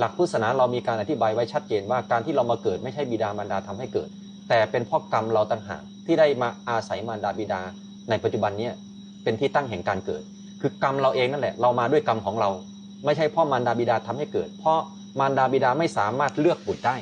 หลักพุทธศาสนาเรามีการอธิบายไว้ชัดเจนว่าการที่เรามาเกิดไม่ใช่บิดามารดาทำให้เกิด แต่เป็นเพราะกรรมเราต่างหากที่ได้มาอาศัยมารดาบิดา ในปัจจุบันเนี้เป็นที่ตั้งแห่งการเกิด คือกรรมเราเองนั่นแหละ เรามาด้วยกรรมของเรา ไม่ใช่เพ่อมารดาบิดาทำให้เกิด เพราะมารดาบิดาไม่สามารถเลือกบุตรได้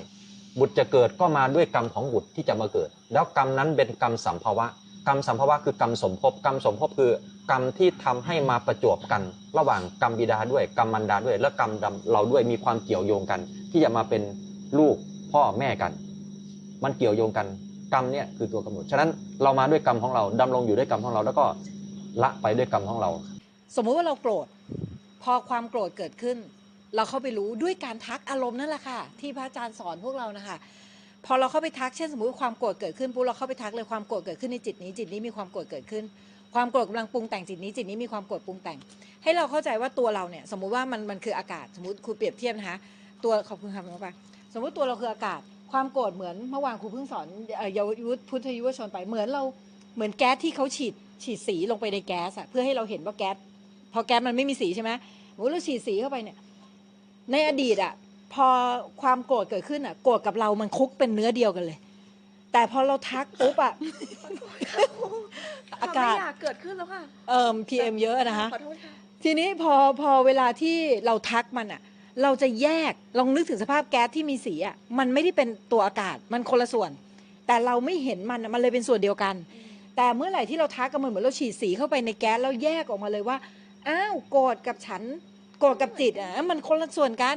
บุตรจะเกิดก็มาด้วยกรรมของบุตรที่จะมาเกิด แล้วกรรมนั้นเป็นกรรมสัมภาวะ กรรมสัมภาวะคือกรรมสมภพกรรมสมภพคือกรรมที่ทำให้มาประจวบกัน ระหว่างกรรมบิดาด้วยกรรมมารดาด้วย และกรรมเราด้วยมีความเกี่ยวโยงกัน ที่จะมาเป็นลูกพ่อแม่กัน มันเกี่ยวโยงกัน กรรมเนี่ยคือตัวกำหนดฉะนั้นเรามาด้วยกรรมของเราดำรงอยู่ด้วยกรรมของเรา แล้วก็ละไปด้วยกรรมของเรา สมมุติว่าเราโกรธ พอความโกรธเกิดขึ้น เราเข้าไปรู้ด้วยการทักอารมณ์นั่นแหละค่ะ ที่พระอาจารย์สอนพวกเรานะคะ พอเราเข้าไปทักเช่นสมมติความโกรธเกิดขึ้นปุ๊บเราเข้าไปทักเลยความโกรธเกิดขึ้นในจิตนี้ จิตนี้มีความโกรธเกิดขึ้น ความโกรธกำลังปรุงแต่งจิตนี้จิตนี้มีความโกรธปรุงแต่ง ให้เราเข้าใจว่าตัวเราเนี่ยสมมุติว่ามันมันคืออากาศสมมติครูเปรียบเทียบนะคะตัวขอบคุณค่ะน้องปาสมมติตัวเราคืออากาศ ความโกรธเหมือนเมื่อวานครูเพิ่งสอนเออเยาวยุทธพุทธยุวชนไปเหมือนเราเหมือนแก๊สที่เขาฉีดฉีดสีลงไปในแก๊สอะเพื่อให้เราเห็นว่าแก๊สพอแก๊สมันไม่มีสีใช่ไหมโอ้เราฉีดสีเข้าไปเนี่ยในอดีตอะ พอความโกรธเกิดขึ้นอะโกรธกับเรามันคุกเป็นเนื้อเดียวกันเลย แต่พอเราทักปุ๊บอะอากาศไม่อยากเกิดขึ้นแล้วค่ะ เอ่อ PM เยอะนะคะขอโทษค่ะ ทีนี้พอพอเวลาที่เราทักมันอะเราจะแยกลองนึกถึงสภาพแก๊สที่มีสีอะมันไม่ได้เป็นตัวอากาศมันคนละส่วน แต่เราไม่เห็นมันอะมันเลยเป็นส่วนเดียวกัน แต่เมื่อไหร่ที่เราทักกันมันเหมือนเราฉีดสีเข้าไปในแก๊สแล้วแยกออกมาเลยว่าอ้าวโกรธกับฉันโกรธกับจิตอะมันคนละส่วนกัน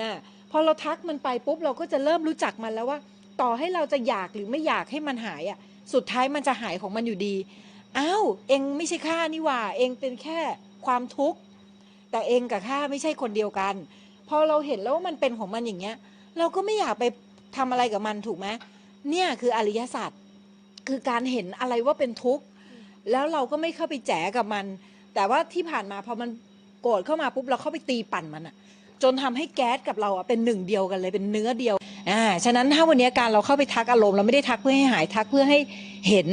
นะพอเราทักมันไปปุ๊บเราก็จะเริ่มรู้จักมันแล้วว่า ต่อให้เราจะอยากหรือไม่อยากให้มันหายอะสุดท้ายมันจะหายของมันอยู่ดีอ้าวเองไม่ใช่ข้านี่หว่า เองเป็นแค่ความทุกข์แต่เองกับข้าไม่ใช่คนเดียวกัน พอเราเห็นแล้วว่ามันเป็นของมันอย่างเงี้ย เราก็ไม่อยากไปทำอะไรกับมันถูกไหมเนี่ยคืออริยสัจคือการเห็นอะไรว่าเป็นทุกข์แล้วเราก็ไม่เข้าไปแจกับมัน แต่ว่าที่ผ่านมาพอมันโกรธเข้ามาปุ๊บเราเข้าไปตีปั่นมันอะ จนทำให้แก๊สกับเราอะเป็นหนึ่งเดียวกันเลยเป็นเนื้อเดียวอ่าฉะนั้นถ้าวันนี้การเราเข้าไปทักอารมณ์เราไม่ได้ทักเพื่อให้หายทักเพื่อให้เห็น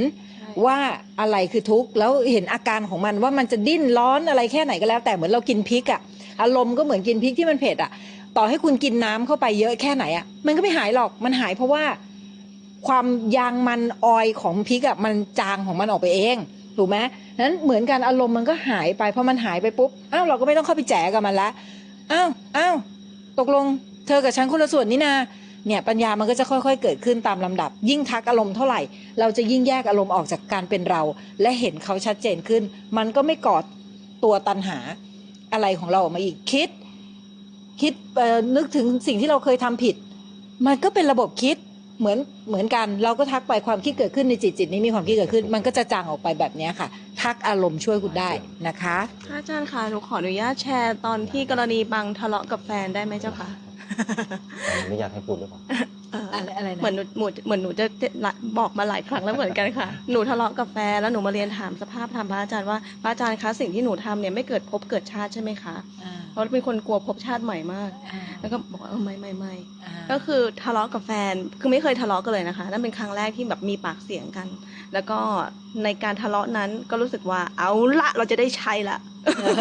ว่าอะไรคือทุกข์แล้วเห็นอาการของมันว่ามันจะดิ้นร้อนอะไรแค่ไหนก็แล้ว แต่เหมือนเรากินพริกอะอารมณ์ก็เหมือนกินพริกที่มันเผ็ดอะต่อให้คุณกินน้ำเข้าไปเยอะแค่ไหนอะมันก็ไม่หายหรอกมันหายเพราะว่าความยางมันออยของพริกอะมันจางของมันออกไปเองถูกไหมนั้นเหมือนกันอารมณ์มันก็หายไปพอมันหายไปปุ๊บอ้าวเราก็ไม่ต้องเข้าไปแจกับมันละ อ้าวอ้าวตกลง เธอกับฉันคนละส่วนนี่นาเนี่ยปัญญามันก็จะค่อยๆ เกิดขึ้นตามลำดับ ยิ่งทักอารมณ์เท่าไหร่ เราจะยิ่งแยกอารมณ์ออกจากการเป็นเรา และเห็นเขาชัดเจนขึ้น มันก็ไม่กอดตัวตันหาอะไรของเราออกมาอีกคิด คิดนึกถึงสิ่งที่เราเคยทำผิด มันก็เป็นระบบคิดเหมือนเหมือนกัน เราก็ทักไปความคิดเกิดขึ้นในจิตจิตนี้มีความคิดเกิดขึ้น มันก็จะจางออกไปแบบนี้ค่ะ ทักอารมณ์ช่วยคุณได้นะคะพระอาจารย์คะหนูขออนุญาตแชร์ตอนที่กรณีบังทะเลาะกับแฟนได้ไหมเจ้าคะอนุญาตให้พูดหรือเปล่าเอ่ออะไรอะไรนะเหมือนหนูหนูเหมือนหนูจะบอกมาหลายครั้งแล้วเหมือนกันค่ะ หนูทะเลาะกับแฟนแล้วหนูมาเรียนถามสภาพธรรมพระอาจารย์ว่าพระอาจารย์คะสิ่งที่หนูทำเนี่ยไม่เกิดภพเกิดชาติใช่ไหมคะอ่าเพราะเป็นคนกลัวภพชาติใหม่มากอ่าแล้วก็บอกว่าเออไม่ไม่ไม่อ่าก็คือทะเลาะกับแฟนคือไม่เคยทะเลาะกันเลยนะคะนั่นเป็นครั้งแรกที่แบบมีปากเสียงกัน แล้วก็ในการทะเลาะนั้นก็รู้สึกว่าเอาละเราจะได้ใช้ละเออ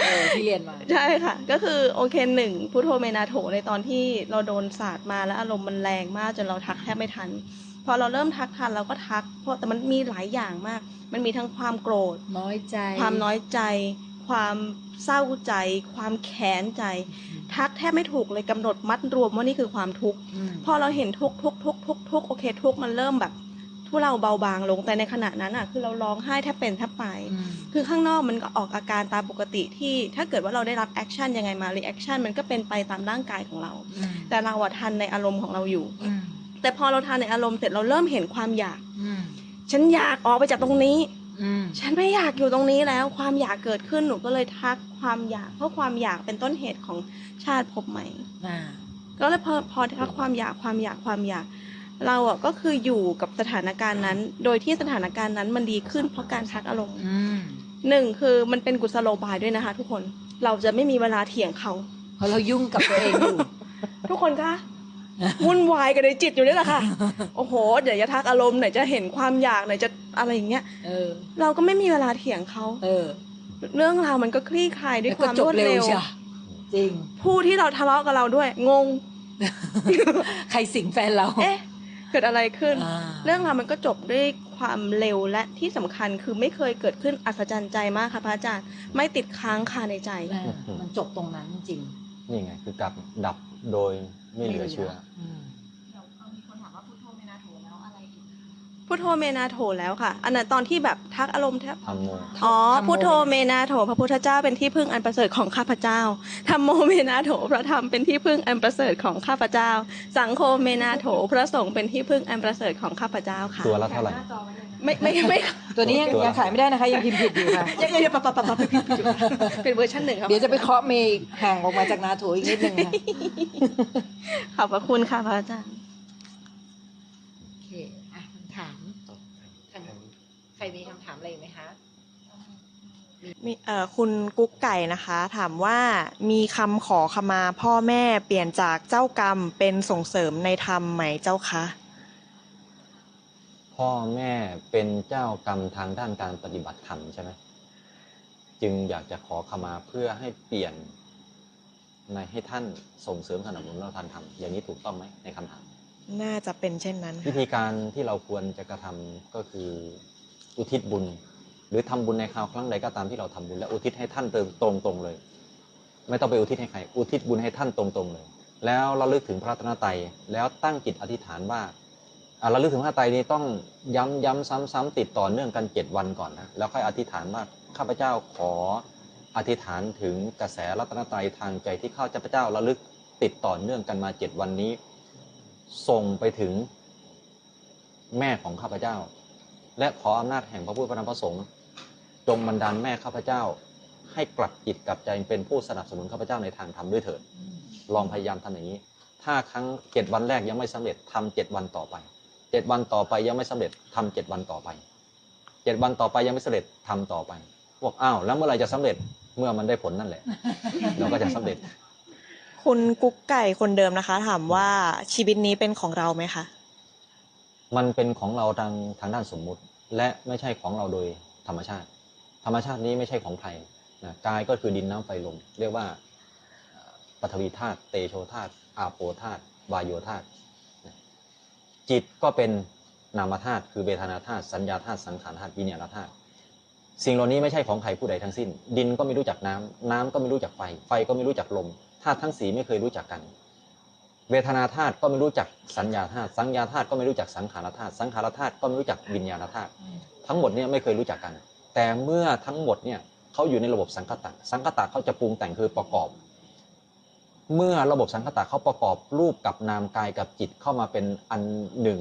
เออที่เรียนมาใช่ค่ะ ก็คือโอเคหนึ่งพุทโธเมนาโถในตอนที่เราโดนสาดมาแล้วอารมณ์มันแรงมากจนเราทักแทบไม่ทัน พอเราเริ่มทักทันเราก็ทัก เพราะแต่มันมีหลายอย่างมาก มันมีทั้งความโกรธน้อยใจ ความน้อยใจ ความเศร้าใจ ความแค้นใจ ทักแทบไม่ถูกเลยกำหนดมัดรวมว่านี่คือความทุกข์อืมพอเราเห็นทุกข์ทุกข์ทุกข์ทุกข์ทุกข์โอเค ทุกข์มันเริ่มแบบ ทุเราเบาบางลงแต่ในขณะนั้นอะคือเราร้องไห้แทบเป็นแทบไปอืมคือข้างนอกมันก็ออกอาการตามปกติที่ถ้าเกิดว่าเราได้รับแอคชั่นยังไงมารีแอคชั่นมันก็เป็นไปตามร่างกายของเราอืมแต่เราอะทันในอารมณ์ของเราอยู่อืมแต่พอเราทันในอารมณ์เสร็จเราเริ่มเห็นความอยากอืมฉันอยากออกไปจากตรงนี้อืมฉันไม่อยากอยู่ตรงนี้แล้ว ความอยากเกิดขึ้นหนูก็เลยทักความอยาก เพราะความอยากเป็นต้นเหตุของชาติภพใหม่อ่าก็เลยพอพอทักความอยากความอยากความอยาก เราอะก็คืออยู่กับสถานการณ์นั้น โดยที่สถานการณ์นั้นมันดีขึ้นเพราะการทักอารมณ์อืมหนึ่งคือมันเป็นกุศโลบายด้วยนะคะ ทุกคนเราจะไม่มีเวลาเถียงเขา เพราะเรายุ่งกับตัวเองอยู่ ทุกคนคะวุ่นวายกันในจิตอยู่นี่แหละค่ะ โอ้โหเดี๋ยวจะทักอารมณ์ไหนจะเห็นความอยากไหนจะอะไรอย่างเงี้ยเออ เราก็ไม่มีเวลาเถียงเขาเออ เรื่องราวมันก็คลี่คลายด้วยแล้วคก็วามจรบวดเร็วเร็วใช่จริง ผู้ที่เราทะเลาะกับเราด้วย งง ใครสิงแฟนเรา เอ๊ะ เกิดอะไรขึ้นอ่าเรื่องราวมันก็จบด้วยความเร็วและที่สำคัญคือไม่เคยเกิดขึ้นอัศจรรย์ใจมากค่ะพระอาจารย์ไม่ติดค้างคาในใจแม่มันจบตรงนั้นจริงนี่ไง คือกับดับโดยไม่เหลือเชื่อ พุทโธเมนาโถแล้วค่ะ อันนั้นตอนที่แบบทักอารมณ์แทบทำโมอ๋อพุทโธเมนาโถพระพุทธเจ้าเป็นที่พึ่งอันประเสริฐของข้าพเจ้าธรรมโมเมนาโถพระธรรมเป็นที่พึ่งอันประเสริฐของข้าพเจ้า สังโฆเมนาโถพระสงฆ์เป็นที่พึ่งอันประเสริฐของข้าพเจ้าค่ะ ตัวละเท่าไหร่ ไม่ไม่ไม่ตัวนี้ยังตัวละ ยังขายไม่ได้นะคะ ยังพิมพ์ผิดอยู่ค่ะ ยังยังยังปะปะปะปะผิดผิดอยู่เป็นเวอร์ชันหนึ่งครับเดี๋ยวจะไปเคาะเมย์ห่างออกมาจากนาโถอีกนิดนึงค่ะขอบพระคุณค่ะพระอาจารย์ โอเคอะคำถามใครมีคำถามอะไรอีกไหมคะมีเอ่อคุณกุ๊กไก่นะคะ ถามว่ามีคำขอขมาพ่อแม่เปลี่ยนจากเจ้ากรรมเป็นส่งเสริมในธรรมไหมเจ้าคะ พ่อแม่เป็นเจ้ากรรมทางด้านการปฏิบัติธรรมใช่ไหมจึงอยากจะขอขมาเพื่อให้เปลี่ยนในให้ท่านส่งเสริมสนับสนุนเราทันทำอย่างนี้ถูกต้องไหมในคำถาม น่าจะเป็นเช่นนั้น วิค่ะธีการที่เราควรจะกระทำก็คือ อุทิศบุญ หรือทำบุญในคราวครั้งใดก็ตามที่เราทำบุญและอุทิศให้ท่านตรงตรงๆเลย ไม่ต้องไปอุทิศให้ใคร อุทิศบุญให้ท่านตรงๆเลย แล้วเราลึกถึงพระรัตนตรัยแล้วตั้งจิตอธิษฐานว่าเราลึกถึงพระรัตนไตรนี้ต้องย้ำย้ำซ้ำๆติดต่อเนื่องกันเจ็ดวันก่อนนะแล้วค่อยอธิษฐานว่าข้าพเจ้าขออธิษฐานถึงกระแสรัตนตรัยทางใจที่ข้าพเจ้าระลึกติดต่อเนื่องกันมาเจ็ดวันนี้ ส่งไปถึงแม่ของข้าพเจ้า และขออำนาจแห่งพระพุทธพระธรรมพระสงฆ์จงบันดาลแม่ข้าพเจ้า ให้กลับจิตกลับใจเป็นผู้สนับสนุนข้าพเจ้าในทางธรรมด้วยเถิดลองพยายามทำอย่างนี้ ถ้าครั้งเจ็ดวันแรกยังไม่สำเร็จทำเจ็ดวันต่อไปเจ็ดวันต่อไปยังไม่สำเร็จทำเจ็ดวันต่อไปเจ็ดวันต่อไปยังไม่สำเร็จทำต่อไปบอกอ้าวแล้วเมื่อไหรจะสำเร็จเมื่อมันได้ผลนั่นแหละ เราก็จะสำเร็จ คุณกุ๊กไก่คนเดิมนะคะ ถามว่าชีวิตนี้เป็นของเราไหมคะ มันเป็นของเราทางทางด้านสมมุติ และไม่ใช่ของเราโดยธรรมชาติ ธรรมชาตินี้ไม่ใช่ของใครนะกายก็คือดินน้ำไฟลมเรียกว่าปฐวีธาตุเตโชธาตุอาโปธาตุวายโยธาตุจิตก็เป็นนามธาตุคือเวทนาธาตุสัญญาธาตุสังขารธาตุวิญญาณธาตุสิ่งเหล่านี้ไม่ใช่ของใครผู้ใดทั้งสิ้น ดินก็ไม่รู้จักน้ำน้ำก็ไม่รู้จักไฟ ไฟก็ไม่รู้จักลมธาตุทั้งสีไม่เคยรู้จักกัน เวทนาธาตุก็ไม่รู้จักสัญญาธาตุสัญญาธาตุก็ไม่รู้จักสังขารธาตุสังขารธาตุก็ไม่รู้จักวิญญาณธาตุทั้งหมดเนี่ยไม่เคยรู้จักกัน แต่เมื่อทั้งหมดเนี่ยเขาอยู่ในระบบสังคตะสังคตะเขาจะปรุงแต่งคือประกอบ เมื่อระบบสังคตะเขาประกอบรูปกับนามกายกับจิตเข้ามาเป็นอันหนึ่ง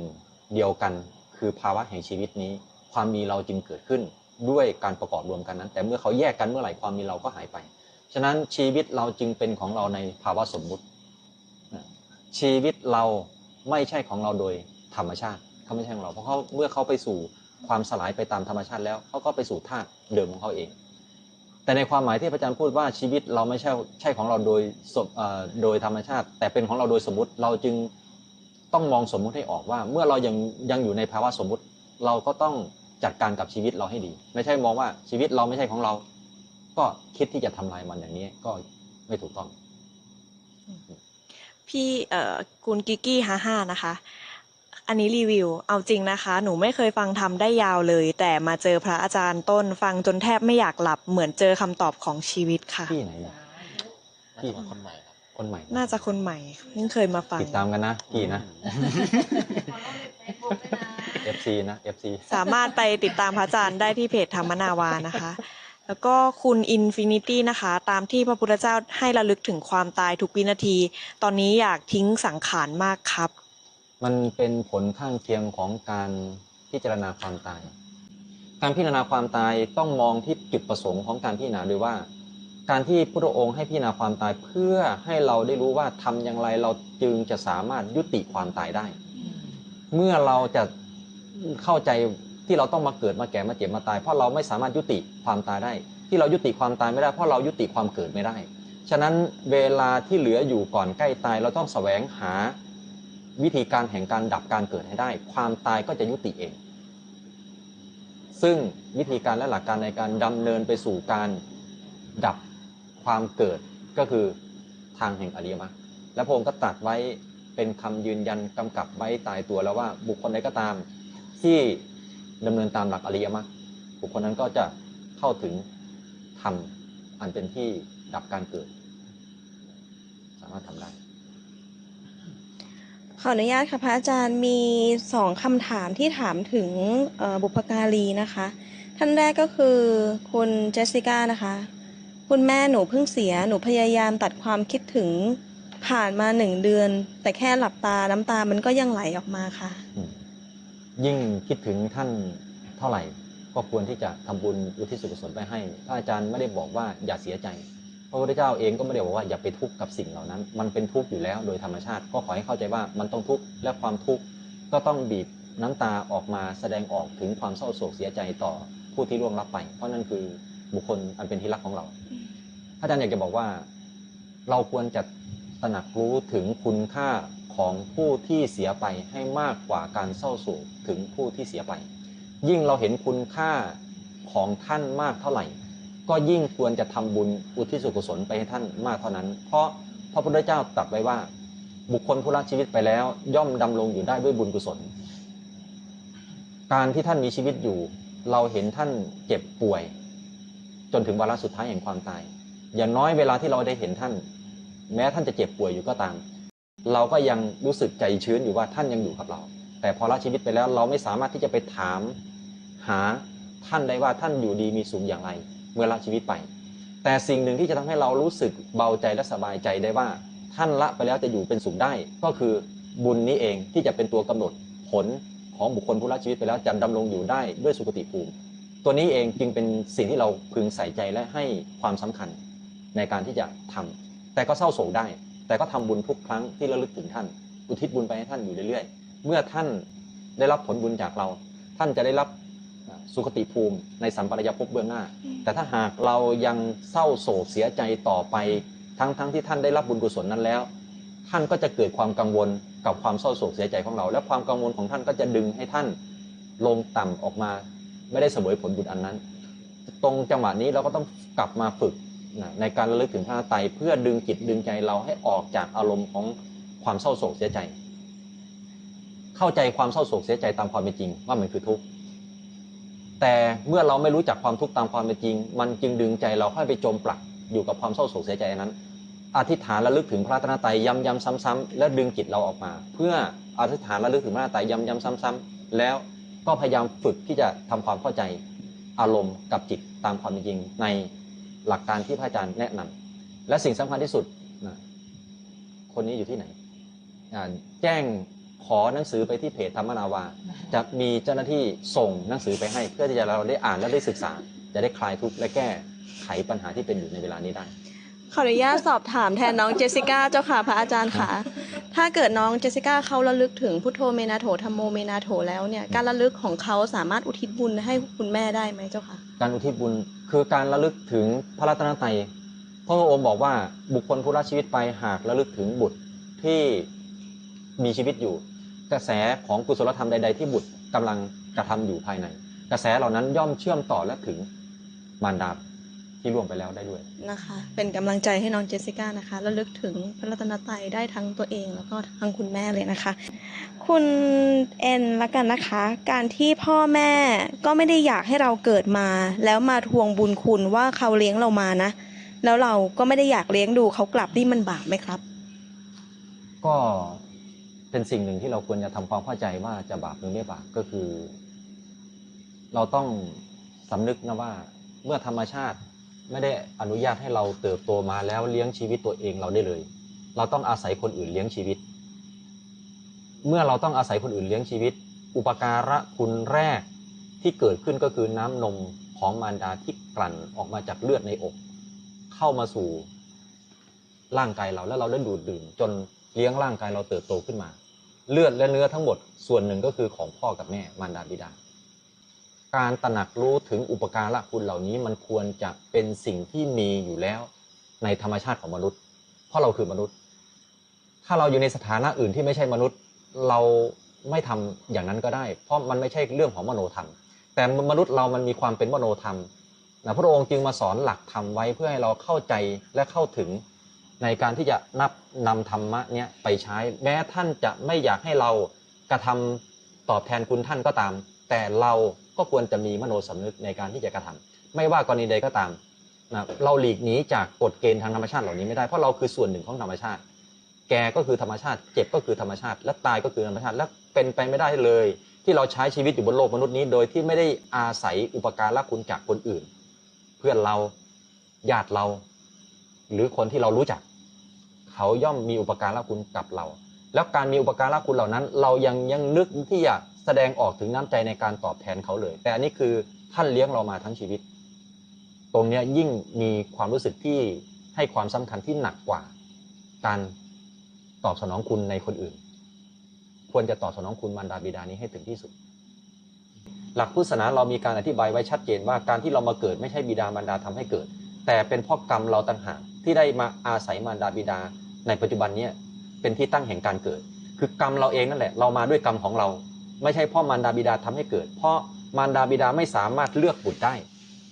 เดียวกัน คือภาวะแห่งชีวิตนี้ ความมีเราจึงเกิดขึ้นด้วยการประกอบรวมกันนั้น แต่เมื่อเขาแยกกันเมื่อไหร่ความมีเราก็หายไป ฉะนั้นชีวิตเราจึงเป็นของเราในภาวะสมมุติ ชีวิตเราไม่ใช่ของเราโดยธรรมชาติเขาไม่ใช่ของเรา เพราะเขาเมื่อเขาไปสู่ความสลายไปตามธรรมชาติแล้วเขาก็ไปสู่ธาตุเดิมของเขาเอง แต่ในความหมายที่พระอาจารย์พูดว่าชีวิตเราไม่ใช่ใช่ของเราโดยโดยธรรมชาติ แต่เป็นของเราโดยสมมติเราจึงต้องมองสมมุติให้ออกว่า เมื่อเรายังยังอยู่ในภาวะสมมุติ เราก็ต้องจัดการกับชีวิตเราให้ดี ไม่ใช่มองว่าชีวิตเราไม่ใช่ของเรา ก็คิดที่จะทำลายมันอย่างนี้ก็ไม่ถูกต้อง พี่เอ่อคุณกิกกี้ฮ่าฮ่านะคะ อันนี้รีวิว เอาจริงนะคะ หนูไม่เคยฟังทำได้ยาวเลย แต่มาเจอพระอาจารย์ต้นฟังจนแทบไม่อยากหลับเหมือนเจอคำตอบของชีวิตค่ะที่ไหนเนี่ยน่าจะเป็นคนใหม่ครับคนใหม่น่าจะคนใหม่เพิ่งเคยมาฟังติดตามกันนะพี่นะ FC นะ FC สามารถไปติดตามพระอาจารย์ได้ที่เพจธรรมนาวานะคะ แล้วก็คุณอินฟินิตี้นะคะ ตามที่พระพุทธเจ้าให้ระลึกถึงความตายทุกวินาที ตอนนี้อยากทิ้งสังขารมากครับ มันเป็นผลข้างเคียงของการพิจารณาความตาย การพิจารณาความตายต้องมองที่จุดประสงค์ของการพิจารณาด้วยว่า การที่พระองค์ให้พิจารณาความตายเพื่อให้เราได้รู้ว่าทำอย่างไรเราจึงจะสามารถยุติความตายได้ เมื่อเราจะเข้าใจ ที่เราต้องมาเกิดมาแก่มาเจ็บมาตาย เพราะเราไม่สามารถยุติความตายได้ ที่เรายุติความตายไม่ได้ เพราะเรายุติความเกิดไม่ได้ ฉะนั้นเวลาที่เหลืออยู่ก่อนใกล้ตาย เราต้องแสวงหาวิธีการแห่งการดับการเกิดให้ได้ ความตายก็จะยุติเอง ซึ่งวิธีการและหลักการในการดำเนินไปสู่การดับความเกิดก็คือทางแห่งอริยมรรคและพระองค์ก็ตรัสไว้เป็นคำยืนยันกำกับไว้ตายตัวแล้วว่าบุคคลใดก็ตาม ที่ ดำเนินตามหลักอริยมรรคบุคคลนั้นก็จะเข้าถึงธรรมอันเป็นที่ดับการเกิด สามารถทำได้ขออนุญาตค่ะพระอาจารย์มีสองคำถามที่ถามถึงเอ่อบุพการีนะคะ ท่านแรกก็คือคุณเจสสิก้านะคะ คุณแม่หนูเพิ่งเสียหนูพยายามตัดความคิดถึงผ่านมาหนึ่งเดือน แต่แค่หลับตาน้ำตามันก็ยังไหลออกมาค่ะอืม ยิ่งคิดถึงท่านเท่าไหร่ ก็ควรที่จะทำบุญอุทิศส่วนกุศลไปให้พระอาจารย์ไม่ได้บอกว่าอย่าเสียใจพระพุทธเจ้าเองก็ไม่ได้บอกว่าอย่าไปทุกข์กับสิ่งเหล่านั้น มันเป็นทุกข์อยู่แล้วโดยธรรมชาติ ก็ขอให้เข้าใจว่ามันต้องทุกข์และความทุกข์ก็ต้องบีบน้ำตาออกมาแสดงออกถึงความเศร้าโศกเสียใจต่อผู้ที่ล่วงลับไป เพราะนั่นคือบุคคลอันเป็นที่รักของเราพระอาจารย์อยากจะบอกว่า เราควรจะตระหนักรู้ถึงคุณค่า ของผู้ที่เสียไปให้มากกว่าการเศร้าโศกถึงผู้ที่เสียไป ยิ่งเราเห็นคุณค่าของท่านมากเท่าไหร่ ก็ยิ่งควรจะทำบุญอุทิศกุศลไปให้ท่านมากเท่านั้น เพราะพระพุทธเจ้าตรัสไว้ว่า บุคคลผู้ละชีวิตไปแล้วย่อมดำรงอยู่ได้ด้วยบุญกุศล การที่ท่านมีชีวิตอยู่ เราเห็นท่านเจ็บป่วย จนถึงวาระสุดท้ายแห่งความตาย อย่างน้อยเวลาที่เราได้เห็นท่าน แม้ท่านจะเจ็บป่วยอยู่ก็ตาม เราก็ยังรู้สึกใจชื้นอยู่ว่าท่านยังอยู่กับเรา แต่พอละชีวิตไปแล้วเราไม่สามารถที่จะไปถามหาท่านได้ว่าท่านอยู่ดีมีสุขอย่างไร เมื่อละชีวิตไป แต่สิ่งหนึ่งที่จะทำให้เรารู้สึกเบาใจและสบายใจได้ว่า ท่านละไปแล้วจะอยู่เป็นสุขได้ ก็คือบุญนี้เองที่จะเป็นตัวกำหนดผลของบุคคลผู้ละชีวิตไปแล้วจะดำรงอยู่ได้ด้วยสุคติภูมิ ตัวนี้เองจึงเป็นสิ่งที่เราพึงใส่ใจและให้ความสำคัญในการที่จะทำแต่ก็เศร้าโศกได้ แต่ก็ทำบุญทุกครั้งที่ระลึกถึงท่าน อุทิศบุญไปให้ท่านอยู่เรื่อยๆ เมื่อท่านได้รับผลบุญจากเรา ท่านจะได้รับสุคติภูมิในสัมปรายภพเบื้องหน้า แต่ถ้าหากเรายังเศร้าโศกเสียใจต่อไป ทั้งๆที่ท่านได้รับบุญกุศลนั้นแล้ว ท่านก็จะเกิดความกังวลกับความเศร้าโศกเสียใจของเรา และความกังวลของท่านก็จะดึงให้ท่านลงต่ำออกมา ไม่ได้เสวยผลบุญอันนั้น ตรงจังหวะนี้เราก็ต้องกลับมาฝึก นะในการระลึกถึงพระไตรเพื่อดึงจิตดึงใจเราให้ออกจากอารมณ์ของความเศร้าโศกเสียใจ เข้าใจความเศร้าโศกเสียใจตามความเป็นจริงว่ามันคือทุกข์แต่เมื่อเราไม่รู้จักความทุกข์ตามความเป็นจริง มันจึงดึงใจเราให้ไปจมปลักอยู่กับความเศร้าโศกเสียใจนั้น อธิษฐานระลึกถึงพระรัตนตรัยย้ำย้ำซ้ำๆและดึงจิตเราออกมา เพื่ออธิษฐานระลึกถึงพระรัตนตรัยย้ำย้ำซ้ำๆแล้วก็พยายามฝึกที่จะทำความเข้าใจอารมณ์กับจิตตามความเป็นจริงใน หลักการที่พระอาจารย์แนะนำและสิ่งสำคัญที่สุดนะคนนี้อยู่ที่ไหน แจ้งขอหนังสือไปที่เพจธรรมนาวา จะมีเจ้าหน้าที่ส่งหนังสือไปให้ เพื่อที่จะเราได้อ่านและได้ศึกษา จะได้คลายทุกข์และแก้ไขปัญหาที่เป็นอยู่ในเวลานี้ได้ ขออนุญาตสอบถามแทนน้องเจสสิก้าเจ้าค่ะพระอาจารย์ค่ะ ถ้าเกิดน้องเจสสิก้าเขาระลึกถึงพุทโธเมนาโถธรรมโมเมนาโถแล้วเนี่ยการระลึกของเขาสามารถอุทิศบุญให้คุณแม่ได้ไหมเจ้าค่ะ การอุทิศบุญคือการระลึกถึงพระรัตนตรัยพระองค์บอกว่าบุคคลผู้ละชีวิตไปหากระลึกถึงบุตรที่มีชีวิตอยู่ กระแสของกุศลธรรมใด ๆ ที่บุตรกำลังกระทำอยู่ภายใน กระแสเหล่านั้นย่อมเชื่อมต่อและถึงมารดา ที่ล่วงไปแล้วได้ด้วยนะคะ เป็นกำลังใจให้น้องเจสสิก้านะคะระลึกถึงพระรัตนตรัยได้ทั้งตัวเองแล้วก็ทั้งคุณแม่เลยนะคะ คุณเอ็นละกันนะคะ การที่พ่อแม่ก็ไม่ได้อยากให้เราเกิดมา แล้วมาทวงบุญคุณว่าเขาเลี้ยงเรามานะ แล้วเราก็ไม่ได้อยากเลี้ยงดูเขากลับนี่มันบาปไหมครับ ก็เป็นสิ่งหนึ่งที่เราควรจะทำความเข้าใจว่าจะบาปหรือไม่บาปก็คือ เราต้องสำนึกนะว่าเมื่อธรรมชาติ ไม่ได้อนุญาตให้เราเติบโตมาแล้วเลี้ยงชีวิตตัวเองเราได้เลย เราต้องอาศัยคนอื่นเลี้ยงชีวิต เมื่อเราต้องอาศัยคนอื่นเลี้ยงชีวิต อุปการะคุณแรกที่เกิดขึ้นก็คือน้ำนมของมารดาที่กลั่นออกมาจากเลือดในอก เข้ามาสู่ร่างกายเราแล้วเราได้ดูดดื่มจนเลี้ยงร่างกายเราเติบโตขึ้นมา เลือดและเนื้อทั้งหมดส่วนหนึ่งก็คือของพ่อกับแม่มารดาบิดา การตระหนักรู้ถึงอุปการะคุณเหล่านี้มันควรจะเป็นสิ่งที่มีอยู่แล้วในธรรมชาติของมนุษย์ เพราะเราคือมนุษย์ ถ้าเราอยู่ในสถานะอื่นที่ไม่ใช่มนุษย์ เราไม่ทำอย่างนั้นก็ได้ เพราะมันไม่ใช่เรื่องของมโนธรรม แต่มนุษย์เรามันมีความเป็นมโนธรรมนะพระองค์จึงมาสอนหลักธรรมไว้เพื่อให้เราเข้าใจและเข้าถึงในการที่จะนับนำธรรมะเนี้ยไปใช้ แม้ท่านจะไม่อยากให้เรากระทำตอบแทนคุณท่านก็ตาม แต่เรา ก็ควรจะมีมโนสำนึกในการที่จะกระทำไม่ว่ากรณีใดก็ตามนะเราหลีกหนีจากกฎเกณฑ์ทางธรรมชาติเหล่านี้ไม่ได้เพราะเราคือส่วนหนึ่งของธรรมชาติ แก่ก็คือธรรมชาติ เจ็บก็คือธรรมชาติ และตายก็คือธรรมชาติและเป็นไปไม่ได้เลย ที่เราใช้ชีวิตอยู่บนโลกมนุษย์นี้ โดยที่ไม่ได้อาศัยอุปการะคุณจากคนอื่น เพื่อนเราญาติเรา หรือคนที่เรารู้จัก เขาย่อมมีอุปการะคุณกับเรา แล้วการมีอุปการะคุณเหล่านั้น เรายังยังนึกที่จะ ดงออกถึงน้ำใจในการตอบแทนเขาเลย แต่อันนี้คือท่านเลี้ยงเรามาทั้งชีวิต ตรงนี้ยิ่งมีความรู้สึกที่ให้ความสำคัญที่หนักกว่า การตอบสนองคุณในคนอื่น ควรจะตอบสนองคุณมารดาบิดานี้ให้ถึงที่สุด หลักพุทธศาสนาเรามีการอธิบายไว้ชัดเจนว่าการที่เรามาเกิดไม่ใช่บิดามารดาทำให้เกิด แต่เป็นพ่อกรรมเราต่างหากที่ได้มาอาศัยมารดาบิดา ในปัจจุบันนี้เป็นที่ตั้งแห่งการเกิด คือกรรมเราเองนั่นแหละ เรามาด้วยกรรมของเรา ไม่ใช่เพ่อมารดาบิดาทำให้เกิด เพราะมารดาบิดาไม่สามารถเลือกบุตรได้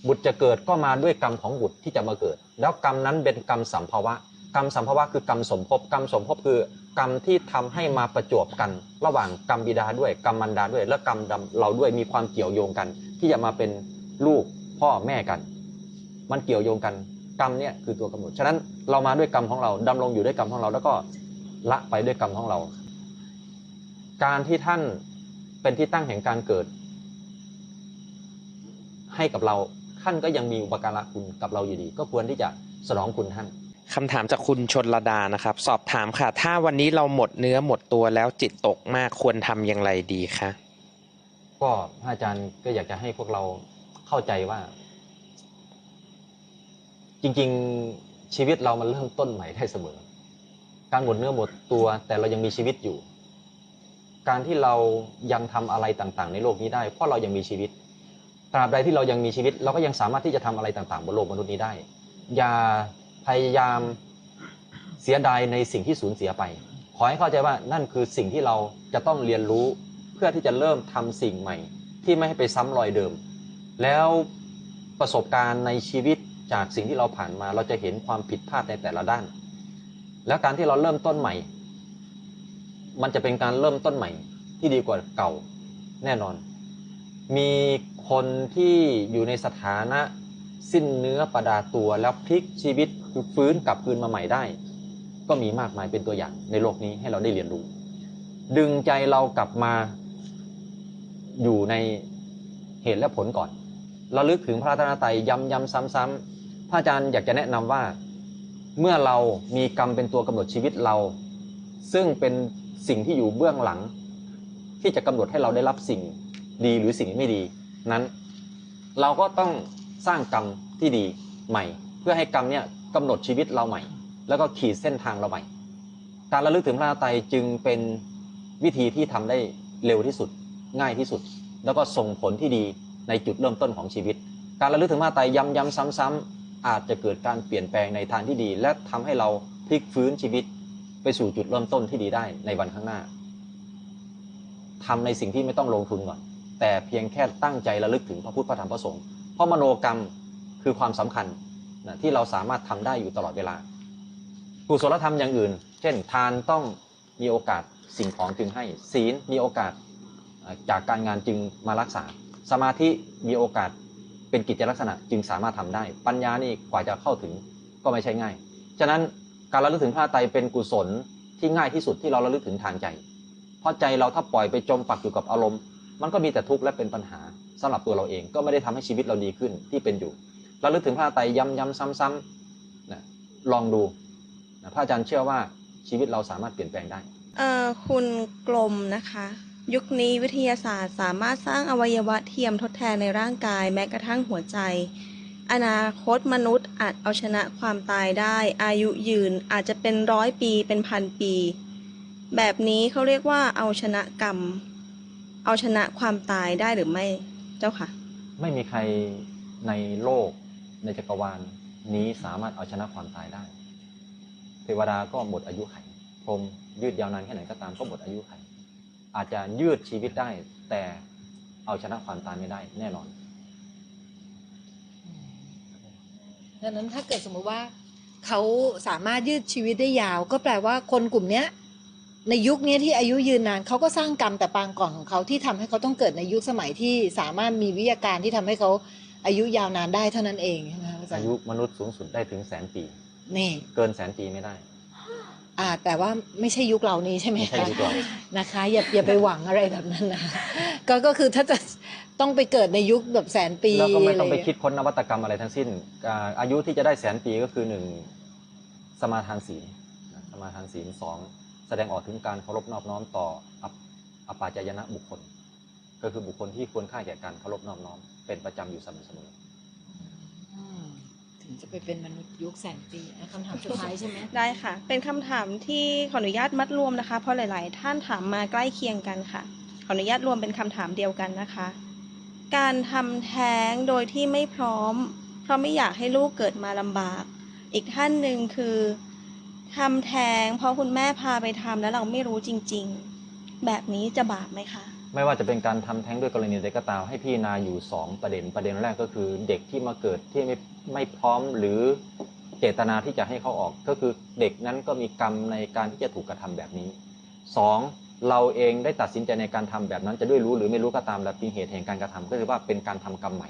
บุตรจะเกิดก็มาด้วยกรรมของบุตรที่จะมาเกิด แล้วกรรมนั้นเป็นกรรมสัมภาวะ กรรมสัมภาวะคือกรรมสมภพกรรมสมภพคือกรรมที่ทำให้มาประจวบกัน ระหว่างกรรมบิดาด้วยกรรมมารดาด้วย และกรรมเราด้วยมีความเกี่ยวโยงกัน ที่จะมาเป็นลูกพ่อแม่กัน มันเกี่ยวโยงกันกรรมเนี่ยคือตัวกำหนดฉะนั้นเรามาด้วยกรรมของเราดำรงอยู่ด้วยกรรมของเราแล้วก็ละไปด้วยกรรมของเรา การที่ท่าน เป็นที่ตั้งแห่งการเกิด ให้กับเราท่านก็ยังมีอุปการะคุณกับเราอยู่ดี ก็ควรที่จะสนองคุณท่านคำถามจากคุณชนระดานะครับ สอบถามค่ะ ถ้าวันนี้เราหมดเนื้อหมดตัวแล้วจิตตกมากควรทำอย่างไรดีคะก็พระอาจารย์ก็อยากจะให้พวกเราเข้าใจว่า จริงๆชีวิตเรามันเริ่มต้นใหม่ได้เสมอ การหมดเนื้อหมดตัว แต่เรายังมีชีวิตอยู่ การที่เรายังทำอะไรต่างๆ ในโลกนี้ได้ เพราะเรายังมีชีวิต ตราบใดที่เรายังมีชีวิต เราก็ยังสามารถที่จะทำอะไรต่างๆ บนโลกมนุษย์นี้ได้ อย่าพยายามเสียดายในสิ่งที่สูญเสียไป ขอให้เข้าใจว่านั่นคือสิ่งที่เราจะต้องเรียนรู้เพื่อที่จะเริ่มทำสิ่งใหม่ ที่ไม่ให้ไปซ้ำรอยเดิม แล้วประสบการณ์ในชีวิตจากสิ่งที่เราผ่านมา เราจะเห็นความผิดพลาดในแต่ละด้าน แล้วการที่เราเริ่มต้นใหม่ มันจะเป็นการเริ่มต้นใหม่ที่ดีกว่าเก่าแน่นอน มีคนที่อยู่ในสถานะสิ้นเนื้อประดาตัวแล้วพลิกชีวิตคือฟื้นกลับคืนมาใหม่ได้ ก็มีมากมายเป็นตัวอย่างในโลกนี้ให้เราได้เรียนรู้ ดึงใจเรากลับมาอยู่ในเหตุและผลก่อนเราลึกถึงพระรัตนตรัยย้ำย้ำซ้ำๆพระอาจารย์อยากจะแนะนำว่า เมื่อเรามีกรรมเป็นตัวกำหนดชีวิตเรา ซึ่งเป็น สิ่งที่อยู่เบื้องหลัง ที่จะกำหนดให้เราได้รับสิ่งดีหรือสิ่งไม่ดี นั้น เราก็ต้องสร้างกรรมที่ดีใหม่ เพื่อให้กรรมเนี่ยกำหนดชีวิตเราใหม่ แล้วก็ขีดเส้นทางเราใหม่ การระลึกถึงพระนาไตรัยจึงเป็นวิธีที่ทำได้เร็วที่สุด ง่ายที่สุด แล้วก็ส่งผลที่ดีในจุดเริ่มต้นของชีวิต การระลึกถึงพระนาไตรยย้ำย้ำซ้ำๆอาจจะเกิดการเปลี่ยนแปลงในทางที่ดี และทำให้เราพลิกฟื้นชีวิต ไปสู่จุดเริ่มต้นที่ดีได้ในวันข้างหน้าทำในสิ่งที่ไม่ต้องลงทุนก่อน แต่เพียงแค่ตั้งใจระลึกถึงพระพุทธพระธรรมพระสงฆ์เพราะมโนกรรมคือความสำคัญนะที่เราสามารถทำได้อยู่ตลอดเวลากุศลธรรมอย่างอื่น เช่น ทานต้องมีโอกาสสิ่งของจึงให้ศีลมีโอกาสจากการงานจึงมารักษา สมาธิมีโอกาสเป็นกิจลักษณะจึงสามารถทำได้ ปัญญานี่กว่าจะเข้าถึงก็ไม่ใช่ง่าย ฉะนั้น การระลึกถึงพระไตรเป็นกุศลที่ง่ายที่สุดที่เราระลึกถึงทางใจ เพราะใจเราถ้าปล่อยไปจมปักอยู่กับอารมณ์ มันก็มีแต่ทุกข์และเป็นปัญหาสำหรับตัวเราเองก็ไม่ได้ทำให้ชีวิตเราดีขึ้นที่เป็นอยู่ระลึกถึงพระไตรย้ำย้ำซ้ำๆนะลองดูนะพระอาจารย์เชื่อว่าชีวิตเราสามารถเปลี่ยนแปลงได้เออคุณกลมนะคะ ยุคนี้วิทยาศาสตร์สามารถสร้างอวัยวะเทียมทดแทนในร่างกายแม้กระทั่งหัวใจ อนาคตมนุษย์อาจเอาชนะความตายได้ อายุยืนอาจจะเป็นร้อยปีเป็นพันปี แบบนี้เขาเรียกว่าเอาชนะกรรม เอาชนะความตายได้หรือไม่เจ้าค่ะ ไม่มีใครในโลกในจักรวาลนี้สามารถเอาชนะความตายได้ เทวดาก็หมดอายุไขพรมยืดยาวนานแค่ไหนก็ตามก็หมดอายุไขอาจจะยืดชีวิตได้ แต่เอาชนะความตายไม่ได้แน่นอน ดังนั้นถ้าเกิดสมมุติว่าเขาสามารถยืดชีวิตได้ยาว ก็แปลว่าคนกลุ่มเนี้ยในยุคเนี้ยที่อายุยืนนานเขาก็สร้างกรรมแต่ปางก่อนของเขาที่ทำให้เขาต้องเกิดในยุคสมัยที่สามารถมีวิทยาการที่ทำให้เขาอายุยาวนานได้เท่านั้นเองใช่ไหมคะอาจารอาย์ยุมนุษย์สูงสุดได้ถึงแสนปีนี่เกินแสนปีไม่ได้ อ่า แต่ว่าไม่ใช่ยุคเรานี้ใช่ไหมไม่ใช่คะยุคเรานะคะ อย่าอย่าไปหวังอะไรแบบนั้นนะคะก็ก็คือถ้าจะ ต้องไปเกิดในยุคแบบแสนปีแล้วก็ไม่ต้องไปะรคิดค้นนวัตกรรมอะไรทั้งสิ้นอ่าอายุที่จะได้แสนปีก็คือหนึ่งสมาทานศีลนะสมาทานศีลสองแสดงออกถึงการเคารพนอบน้อมต่ออัปอปาจายนะบุคคล ก็คือบุคคลที่ควรค่าแก่การเคารพนอบน้อม เป็นประจำอยู่เสมอเสมออืมถึงจะไปเป็นมนุษย์ยุคแสนปีอะคำถามสุดท้ายใช่ไหมได้ค่ะ เป็นคำถามที่ขออนุญาตมัดรวมนะคะ เพราะหลาย ๆ ท่านถามมาใกล้เคียงกันค่ะ ขออนุญาตรวมเป็นคำถามเดียวกันนะคะ การทำแท้งโดยที่ไม่พร้อม เพราะไม่อยากให้ลูกเกิดมาลำบาก อีกท่านหนึ่งคือทำแท้งเพราะคุณแม่พาไปทำแล้วเราไม่รู้จริง ๆ แบบนี้จะบาปไหมคะ ไม่ว่าจะเป็นการทำแท้งด้วยกรณีใดก็ตามให้พี่นาอยู่ 2 ประเด็นประเด็นแรกก็คือเด็กที่มาเกิดที่ไม่ไม่พร้อมหรือเจตนาที่จะให้เขาออกก็คือเด็กนั้นก็มีกรรมในการที่จะถูกกระทำแบบนี้สอง เราเองได้ตัดสินใจในการทำแบบนั้นจะด้วยรู้หรือไม่รู้ก็ตามและเป็นเหตุแห่งการกระทำก็คือว่าเป็นการทำกรรมใหม่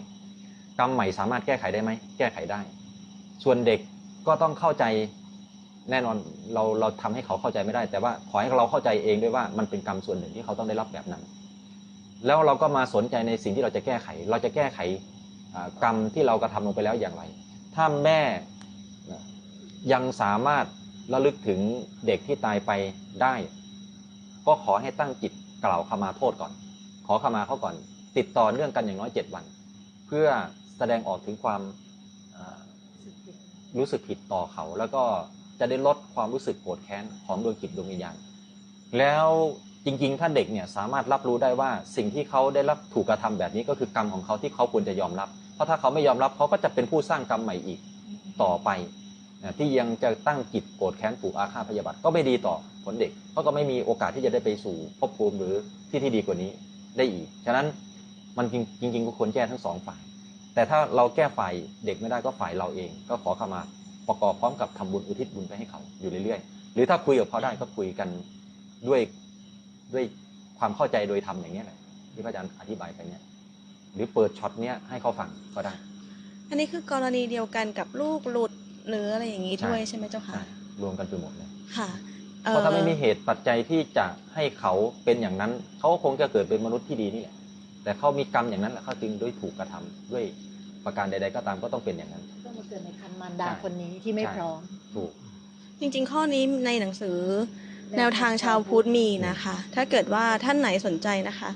กรรมใหม่สามารถแก้ไขได้ไหมแก้ไขได้ ส่วนเด็กก็ต้องเข้าใจแน่นอนเราเราทำให้เขาเข้าใจไม่ได้ แต่ว่าขอให้เราเข้าใจเองด้วยว่ามันเป็นกรรมส่วนหนึ่งที่เขาต้องได้รับแบบนั้น แล้วเราก็มาสนใจในสิ่งที่เราจะแก้ไข เราจะแก้ไขกรรมที่เรากระทำลงไปแล้วอย่างไร ถ้าแม่ยังสามารถระลึกถึงเด็กที่ตายไปได้ ก็ขอให้ตั้งจิตกล่าวขมาโทษก่อน ขอขมาเขาก่อน ติดต่อเนื่องกันอย่างน้อยเจ็ดวัน เพื่อแสดงออกถึงความรู้สึกผิดต่อเขา แล้วก็จะได้ลดความรู้สึกโกรธแค้นของดวงจิตดวงวิญญาณแล้วจริงๆ ถ้าเด็กเนี่ยสามารถรับรู้ได้ว่าสิ่งที่เขาได้รับถูกกระทำแบบนี้ก็คือกรรมของเขาที่เขาควรจะยอมรับ เพราะถ้าเขาไม่ยอมรับเขาก็จะเป็นผู้สร้างกรรมใหม่อีกต่อไป ที่ยังจะตั้งจิตโกรธแค้นผูกอาฆาตพยาบาทก็ไม่ดีต่อผลเด็กเขาก็ไม่มีโอกาสที่จะได้ไปสู่ภพภูมิหรือที่ที่ดีกว่านี้ได้อีก ฉะนั้นมันจริงจริงๆก็ควรแก้ทั้งสองฝ่าย แต่ถ้าเราแก้ฝ่ายเด็กไม่ได้ก็ฝ่ายเราเอง ก็ขอขมาประกอบพร้อมกับทำบุญอุทิศบุญไปให้เขาอยู่เรื่อยๆ หรือถ้าคุยกับเขาได้ก็คุยกันด้วยด้วยความเข้าใจโดยธรรมอย่างนี้แหละที่พระอาจารย์อธิบายไปเนี่ยหรือเปิดช็อตเนี้ยให้เขาฟังก็ได้ อันนี้คือกรณีเดียวกันกับลูกหลุด หรืออะไรอย่างนี้ใช่ด้วยใช่ไหมเจ้าใช่ค่ะรวมกันไปหมดเลยค่ะเพราะถ้าไม่มีอ่อเหตุปัจจัยที่จะให้เขาเป็นอย่างนั้น เขาก็คงจะเกิดเป็นมนุษย์ที่ดีนี่แหละแต่เขามีกรรมอย่างนั้นแหละเขาจึงด้วยถูกกระทำด้วยประการใด ๆ ก็ตามก็ต้องเป็นอย่างนั้นต้องมาเกิดในคันมารดาใช่คนนี้ที่ไม่ใช่พร้อมถูกจริง ๆ ข้อนี้ในหนังสือ แนวทางชาวพุทธมีนะคะ ถ้าเกิดว่าท่านไหนสนใจนะคะ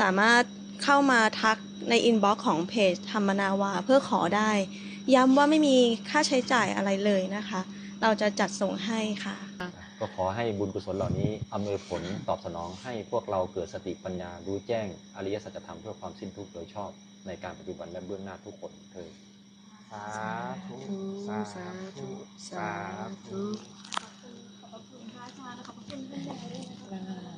สามารถเข้ามาทักในอินบ็อกซ์ของเพจธรรมนาวาเพื่อขอได้ ย้ำว่าไม่มีค่าใช้จ่ายอะไรเลยนะคะ เราจะจัดส่งให้ค่ะ ก็ขอให้บุญกุศลเหล่านี้อำนวยผลตอบสนองให้พวกเราเกิดสติปัญญารู้แจ้งอริยสัจธรรมเพื่อความสิ้นทุกข์โดยชอบในการปัจจุบันและเบื้องหน้าทุกคนเถิดสาธุสาธุสาธุขอบคุณพระอาจารย์และขอบคุณท่านใหญ่